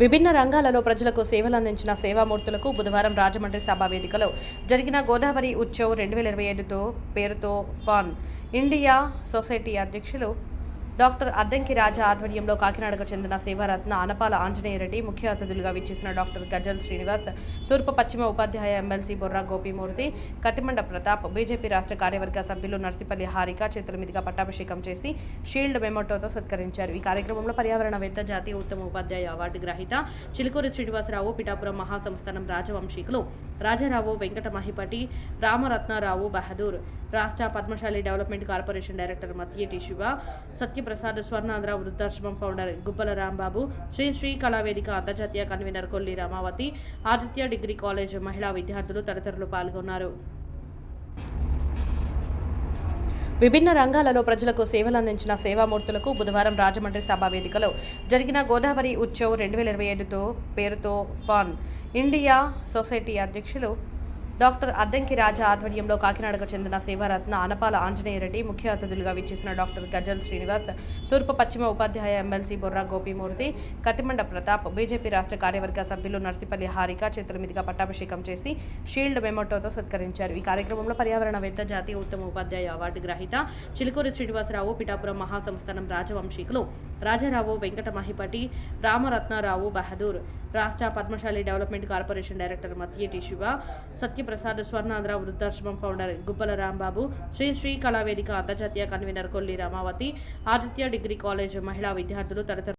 విభిన్న రంగాలలో ప్రజలకు సేవలు అందించిన సేవామూర్తులకు బుధవారం రాజమండ్రి సభా వేదికలో జరిగిన గోదావరి ఉత్సవ్ రెండు వేల ఇరవై ఐదుతో పేరుతో పాన్ ఇండియా సొసైటీ అధ్యక్షులు డాక్టర్ అద్దంకి రాజా ఆధ్వర్యంలో కాకినాడకు చెందిన సేవారత్న అనపాల ఆంజనేయరెడ్డి ముఖ్య అతిథులుగా విచ్చేసిన డాక్టర్ గజల్ శ్రీనివాస్ తూర్పు పశ్చిమ ఉపాధ్యాయ ఎమ్మెల్సీ బొర్రా గోపిమూర్తి కతిమండ ప్రతాప్ బీజేపీ రాష్ట్ర కార్యవర్గ సభ్యులు నర్సిపల్లి హారిక చేతుల మీదుగా పట్టాభిషేకం చేసి షీల్డ్ మెమోటోతో సత్కరించారు. ఈ కార్యక్రమంలో పర్యావరణవేత్త జాతీయ ఉత్తమ ఉపాధ్యాయ అవార్డు గ్రహీత చిలుకూరి శ్రీనివాసరావు పిఠాపురం మహాసంస్థానం రాజవంశీకులు రాజారావు వెంకట మహిపటి రామరత్నారావు బహదూర్ రాష్ట్ర Padmashali development corporation director Mattiyeti Shiva Satyaprasad Swarnandhra వృద్ధాశ్రమం founder Gubbala Rambabu Shri Shri Kalavedika అంతర్జాతీయ convener Kolli Ramavathi Aditya degree college మహిళా విద్యార్థులు తదితరులు పాల్గొన్నారు. విభిన్న రంగాలలో ప్రజలకు సేవలు అందించిన సేవామూర్తులకు బుధవారం రాజమండ్రి సభా వేదికలో జరిగిన గోదావరి ఉత్సవ్ రెండు వేల ఇరవై ఐదుతో పేరుతో పాన్ ఇండియా సొసైటీ అధ్యక్షులు డాక్టర్ అద్దంకి రాజా ఆధ్వర్యంలో కాకినాడకు చెందిన సేవారత్న అనపాల ఆంజనేయరెడ్డి ముఖ్య అతిథులుగా విచ్చేసిన డాక్టర్ గజల్ శ్రీనివాస్ తూర్పు పశ్చిమ ఉపాధ్యాయ ఎమ్మెల్సీ బొర్రా గోపిమూర్తి కతిమండ ప్రతాప్ బీజేపీ రాష్ట్ర కార్యవర్గ సభ్యులు నర్సిపల్లి హారిక చేతుల మీదుగా పట్టాభిషేకం చేసి షీల్డ్ మెమోటోతో సత్కరించారు. ఈ కార్యక్రమంలో పర్యావరణవేత్త జాతీయ ఉత్తమ ఉపాధ్యాయ అవార్డు గ్రహీత చిలుకూరి శ్రీనివాసరావు పిఠాపురం మహాసంస్థానం రాజవంశీకులు రాజారావు వెంకట మహిపటి రామరత్నారావు బహదూర్ రాష్ట్ర Padmashali development corporation director Mattiyeti Shiva Satyaprasad Swarnandhra వృద్ధాశ్రమం founder Gubbala Rambabu Shri Shri Kalavedika అంతర్జాతీయ convener Kolli Ramavathi Aditya degree college మహిళా విద్యార్థులు తదితర